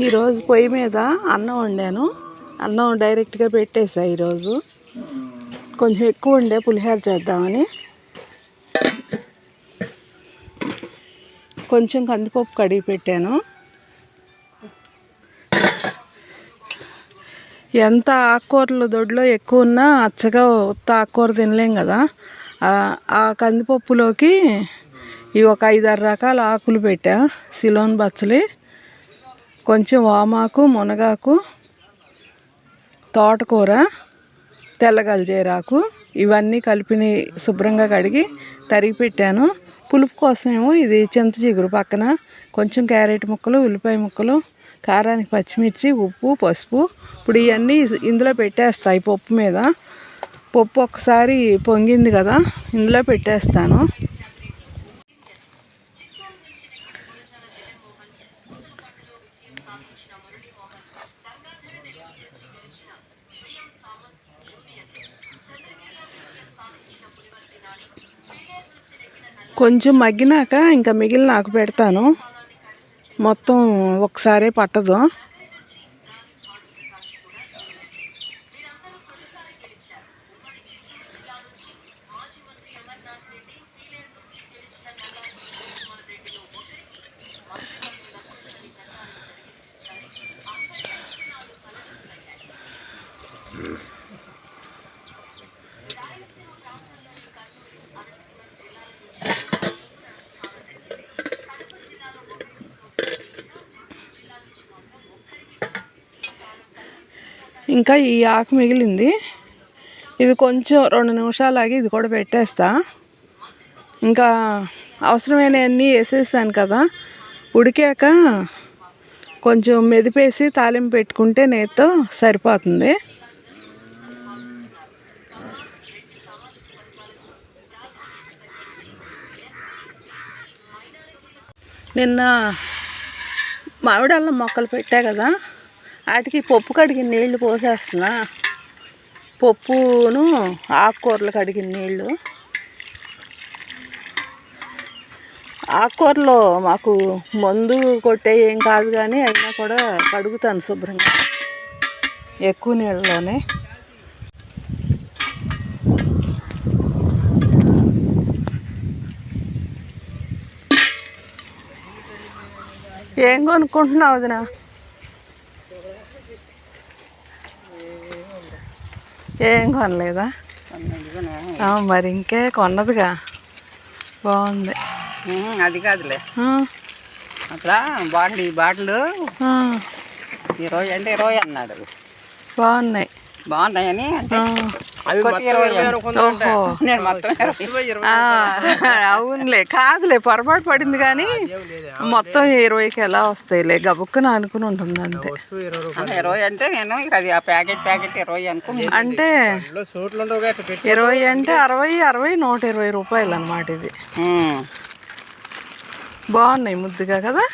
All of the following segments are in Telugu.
ఈరోజు పొయ్యి మీద అన్నం వండాను. అన్నం డైరెక్ట్గా పెట్టేసా ఈరోజు. కొంచెం ఎక్కువ ఉండే పులిహోర చేద్దామని. కొంచెం కందిపప్పు కడిగి పెట్టాను. ఎంత ఆకుకూరలు దొడ్లో ఎక్కువ ఉన్నా అచ్చగా ఉత్త ఆకుకూర తినలేం కదా. ఆ- కందిపప్పులోకి ఈ ఒక ఐదారు రకాల ఆకులు పెట్టా. సిలోన్ బచ్చలి కొంచెం వామాకు మునగాకు తోటకూర తెల్లగలజేరాకు ఇవన్నీ కలిపిని శుభ్రంగా కడిగి తరిగి పెట్టాను. పులుపు కోసమేమో ఇది చింత చిగురు పక్కన కొంచెం క్యారెట్ ముక్కలు ఉల్లిపాయ ముక్కలు కారానికి పచ్చిమిర్చి ఉప్పు పసుపు. ఇప్పుడు ఇవన్నీ ఇందులో పెట్టేస్తాయి పప్పు మీద. పప్పు ఒకసారి పొంగింది కదా ఇందులో పెట్టేస్తాను. కొంచెం మగ్గినాక ఇంకా మిగిలిన నాకు పెడతాను. మొత్తం ఒకసారే పట్టదు. ఇంకా ఈ ఆకు మిగిలింది. ఇది కొంచెం రెండు నిమిషాలు ఆగి ఇది కూడా పెట్టేస్తా. ఇంకా అవసరమైనవన్నీ వేసేసాను కదా. ఉడికాక కొంచెం మెదిపేసి తాలింపు పెట్టుకుంటే నేతో సరిపోతుంది. నిన్న మామిడి మొక్కలు పెట్టా కదా. వాటికి పప్పు కడిగిన నీళ్ళు పోసేస్తున్నా. పప్పును ఆకుకూరలు కడిగిన నీళ్ళు ఆకుకూరలో మాకు మందు కొట్టే ఏం కాదు కానీ అయినా కూడా కడుగుతాను శుభ్రంగా. ఎక్కువ నీళ్ళలోనే. ఏం కొనుక్కుంటున్నావు వదినా? ఏం కొనలేదా? మరి ఇంకే కొన్నదిగా. బాగుంది. అది కాదులే. అట్లా బాటిల్. ఈ బాటిల్ ఇరవై అంటే ఇరవై అన్నాడు. బాగున్నాయి. బాగున్నాయని అవునులే కాదులే పొరపాటు పడింది కానీ మొత్తం ఇరవైకి ఎలా వస్తాయిలే గబుక్కున అనుకుని ఉంటుంది అంతే అంటే ఇరవై అంటే నేను ఇక అది ఆ ప్యాకెట్ ప్యాకెట్ ఇరవై అనుకున్నాను అంటే ఇరవై అంటే అరవై అరవై నూట ఇరవై రూపాయలు అనమాట ఇది. బాగున్నాయి ముద్దుగా కదా?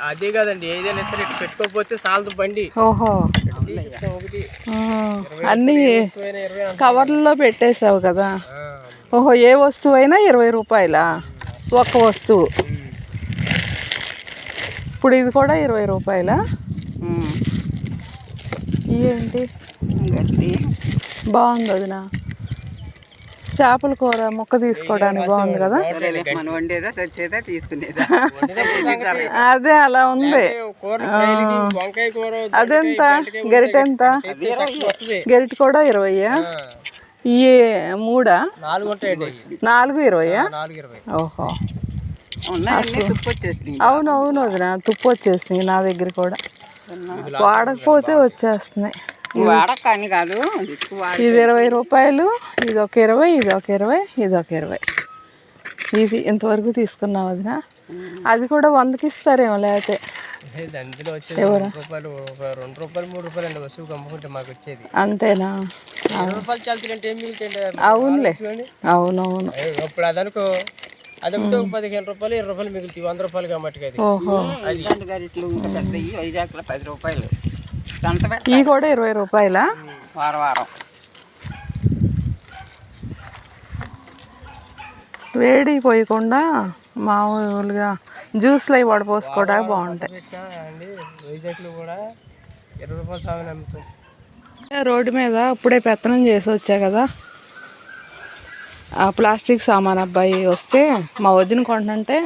అదే కదండి ఏదైనా సరే పెట్టుకోకపోతే సాలదు బండి. ఓహో. అన్నీ. కవర్లలో పెట్టేసావు కదా? ఓహో ఏ వస్తువు అయినా ఇరవై రూపాయలా? ఒక్క వస్తువు. ఇప్పుడు ఇది కూడా ఇరవై రూపాయలా. ఏంటి బాగుంది వదిన. చేపల కూర ముక్క తీసుకోవడానికి బాగుంది కదా? అదే అలా ఉంది. అదెంత? గరిట ఎంత? గరిట కూడా ఇరవయ్యా ఈ మూడా? నాలుగు ఇరవయ్యా ఓహో. ఉన్నాయన్నీ తుప్పు వచ్చేసింది అవును అవును వదిన తుప్పు వచ్చేసింది నా దగ్గర కూడా. వాడకపోతే వచ్చేస్తున్నాయి. వాడక అని కాదు. ఇది ఇరవై రూపాయలు ఇది ఒక ఇరవై ఇది ఒక ఇరవై ఇది ఒక ఇరవై. ఇది ఇంతవరకు తీసుకున్నావు వదిన. అది కూడా వందకి ఇస్తారేమో లేకపోతే? ఇది అందులో వచ్చేది రెండు రూపాయలు ఒక రెండు రూపాయలు మూడు రూపాయలు అండి వస్తువు అమ్ముకుంటే మాకు వచ్చేది. అంతేనా? అవునులే. అవునవును. ఇప్పుడు అదనుకో అది అమ్మితే ఒక పదిహేను రూపాయలు ఇరవై రూపాయలు మిగులుతాయి వంద రూపాయలు కాబట్టి వైజాగ్లో పది రూపాయలు. ఇవి కూడా ఇరవై రూపాయలా? వారం వారం. వేడి పోయకుండా మామూలుగా జ్యూస్లో అవి వడపోసుకోవడానికి బాగుంటాయి. వైజాగ్లో కూడా ఇరవై రూపాయలు సాగు అమ్ముతాం. రోడ్డు మీద ఇప్పుడే పెత్తనం చేసి వచ్చా కదా. ఆ ప్లాస్టిక్ సామాన్ అబ్బాయి వస్తే మా వదిన కొంటుంటే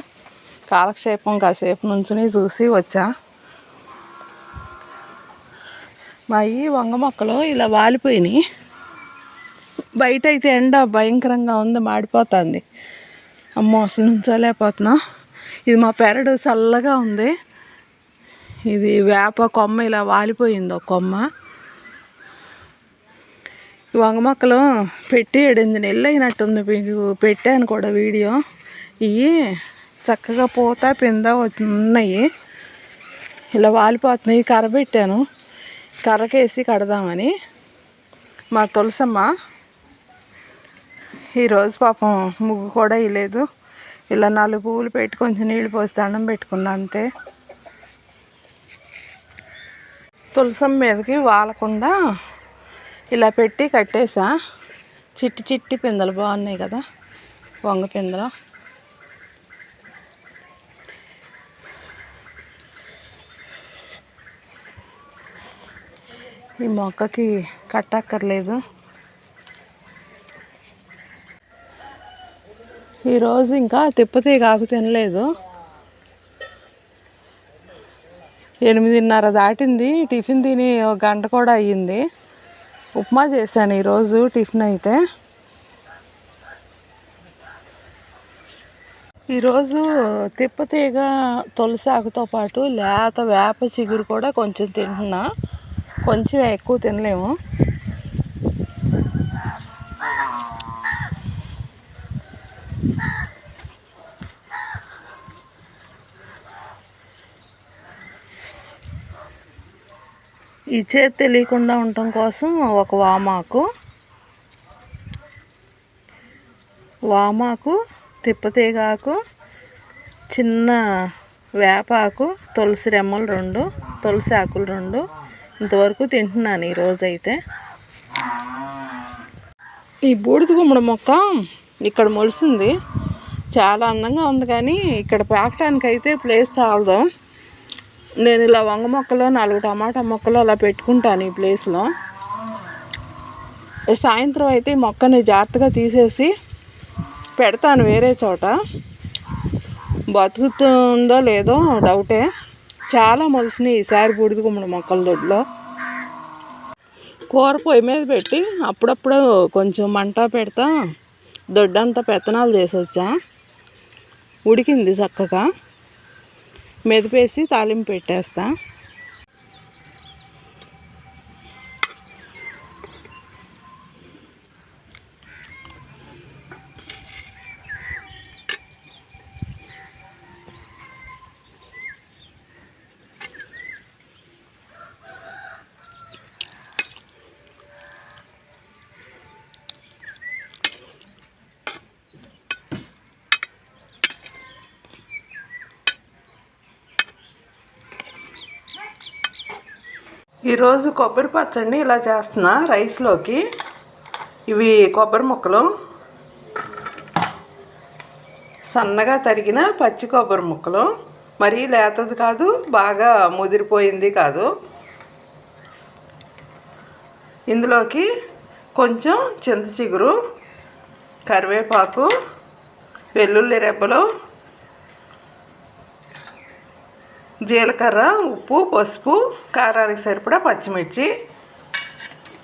కాలక్షేపం కాసేపు నుంచుని చూసి వచ్చా. మా వంగ మొక్కలు ఇలా వాలిపోయినాయి. బయట అయితే ఎండ భయంకరంగా ఉంది మాడిపోతుంది. అమ్మో అసలు నుంచోలేకపోతున్నా. ఇది మా పెరడు చల్లగా ఉంది. ఇది వేప కొమ్మ ఇలా వాలిపోయింది ఒక కొమ్మ. వంగ మొక్కలు పెట్టి ఏడెనిమిది నెలలు అయినట్టుంది మీకు పెట్టాను కూడా వీడియో. ఇవి చక్కగా పూత పింద ఉన్నాయి ఇలా వాలిపోతున్నాయి కర్ర పెట్టాను కర్రకేసి కడదామని మా తులసమ్మ ఈరోజు పాపం ముగ్గు కూడా ఇలేదు ఇలా నాలుగు పువ్వులు పెట్టి కొంచెం నీళ్ళు పోసి దండం పెట్టుకున్నా అంతే. తులసం మీదకి వాలకుండా ఇలా పెట్టి కట్టేసా. చిట్టి చిట్టి పిందెలు బాగున్నాయి కదా వంగ పిందలు. ఈ మొక్కకి కట్టక్కర్లేదు. ఈరోజు ఇంకా తిప్పతీగ ఆకు తినలేదు. ఎనిమిదిన్నర దాటింది. టిఫిన్ తిని ఒక గంట కూడా అయ్యింది. ఉప్మా చేశాను ఈరోజు టిఫిన్ అయితే. ఈరోజు తిప్పతీగ తులసాకుతో పాటు లేత వేప చిగురు కూడా కొంచెం తింటున్నా. కొంచెం ఎక్కువ తినలేము. ఈ చేతి తెలియకుండా ఉండటం కోసం ఒక వామాకు వామాకు తిప్పతీగాకు చిన్న వేపాకు తులసి రెమ్మలు రెండు తులసి ఆకులు రెండు ఇంతవరకు తింటున్నాను ఈరోజైతే ఈ బూడిద గుమ్మడి మొక్క ఇక్కడ మొలిసింది. చాలా అందంగా ఉంది కానీ ఇక్కడ పాకటానికి ప్లేస్ చాలదు. నేను ఇలా వంగ మొక్కలు నాలుగు టమాటా మొక్కలు అలా పెట్టుకుంటాను ఈ ప్లేస్లో. సాయంత్రం అయితే మొక్కని జాగ్రత్తగా తీసేసి పెడతాను వేరే చోట. బతుకుతుందో లేదో డౌటే. చాలా మొలిసినాయి ఈసారి బూడిద గుమ్మడి మొక్కల దొడ్లో. కూర పొయ్యి మీద పెట్టి అప్పుడప్పుడు కొంచెం మంట పెడతా దొడ్డంతా పెత్తనాలు చేసి వచ్చా ఉడికింది చక్కగా. మెదిపేసి తాలింపు పెట్టేస్తా. ఈరోజు కొబ్బరి పచ్చడిని ఇలా చేస్తున్నా రైస్లోకి. ఇవి కొబ్బరి ముక్కలు. సన్నగా తరిగిన పచ్చి కొబ్బరి ముక్కలు. మరీ లేతది కాదు బాగా ముదిరిపోయింది కాదు. ఇందులోకి కొంచెం చింత చిగురు కరివేపాకు వెల్లుల్లి రెబ్బలు జీలకర్ర ఉప్పు పసుపు కారానికి సరిపడా పచ్చిమిర్చి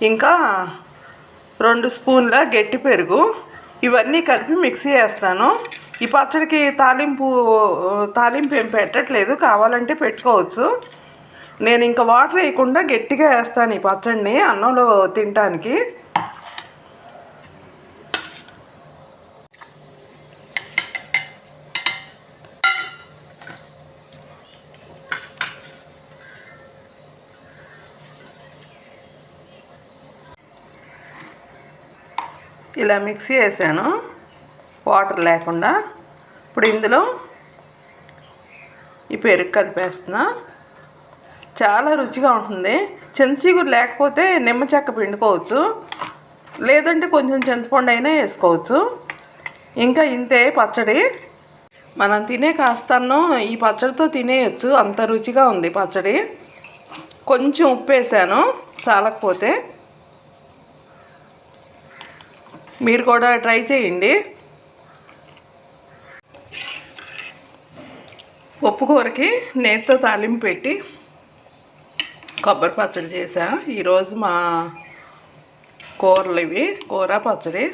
ఇంకా రెండు స్పూన్ల గట్టి పెరుగు. ఇవన్నీ కలిపి మిక్సీ వేస్తాను ఈ పచ్చడికి తాలింపు తాలింపు ఏం పెట్టట్లేదు కావాలంటే పెట్టుకోవచ్చు. నేను ఇంకా వాటర్ వేయకుండా గట్టిగా వేస్తాను ఈ పచ్చడిని అన్నంలో తినటానికి. ఇలా మిక్సీ వేసాను వాటర్ లేకుండా. ఇప్పుడు ఇందులో ఈ పెరుగు కలిపేస్తున్నా. చాలా రుచిగా ఉంటుంది. చింతచీగురు లేకపోతే నిమ్మ చెక్క పిండుకోవచ్చు. లేదంటే కొంచెం చింతపండు అయినా వేసుకోవచ్చు. ఇంకా ఇంతే పచ్చడి. మనం తినే కాస్తాను ఈ పచ్చడితో తినేయచ్చు. అంత రుచిగా ఉంది పచ్చడి. కొంచెం ఉప్పు వేసాను. చాలకపోతే మీరు కూడా ట్రై చేయండి. పప్పు కూరకి నేతితో తాలింపు పెట్టి కొబ్బరి పచ్చడి చేసా ఈరోజు మా కూరలు ఇవి కూర పచ్చడి.